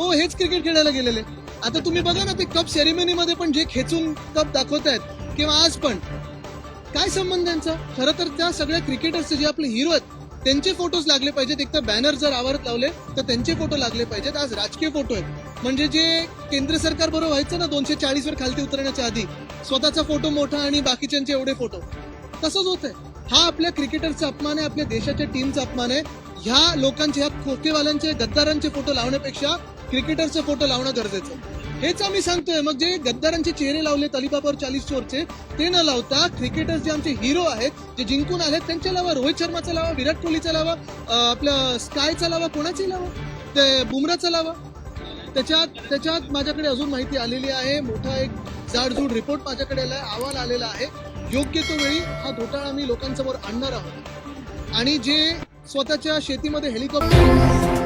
हो हेच क्रिकेट खेळायला गेलेले. आता तुम्ही बघा ना ते कप सेरेमनी मध्ये पण जे खेचून कप दाखवत आहेत किंवा आज पण काय संबंध त्यांचा खरं तर त्या सगळ्या क्रिकेटर्सचे जे आपले हिरो आहेत त्यांचे फोटोज लागले पाहिजेत. एक तर बॅनर जर आवारात लावले तर त्यांचे फोटो लागले पाहिजेत. आज राजकीय फोटो आहेत. म्हणजे जे केंद्र सरकार बरोबर व्हायचं ना दोनशे चाळीस वर खालती उतरण्याच्या आधी स्वतःचा फोटो मोठा आणि बाकीच्यांचे एवढे फोटो तसंच होत आहे हा आपल्या क्रिकेटरचा अपमान आहे आपल्या देशाच्या टीमचा अपमान आहे. ह्या लोकांचे ह्या खोकेवाल्यांचे गद्दारांचे फोटो लावण्यापेक्षा क्रिकेटरचे फोटो लावणं गरजेचं आहे. हेच आम्ही सांगतोय. मग जे गद्दारांचे चेहरे लावलेत अलिबाबावर चाळीस चोरचे ते न लावता क्रिकेटर्स जे आमचे हिरो आहेत जे जिंकून आलेत त्यांच्या लावा रोहित शर्माचा लावा विराट कोहलीचा लावा आपलं स्कायचा लावा कोणाची लावा ते बुमराचा लावा. त्याच्यात त्याच्यात माझ्याकडे अजून माहिती आलेली आहे. मोठा एक जाडजूड रिपोर्ट माझ्याकडे आलाय अहवाल आलेला आहे. योग्य तो वेळी हा घोटाळा मी लोकांसमोर आणणार आहोत. आणि जे स्वतःच्या शेतीमध्ये हेलिकॉप्टर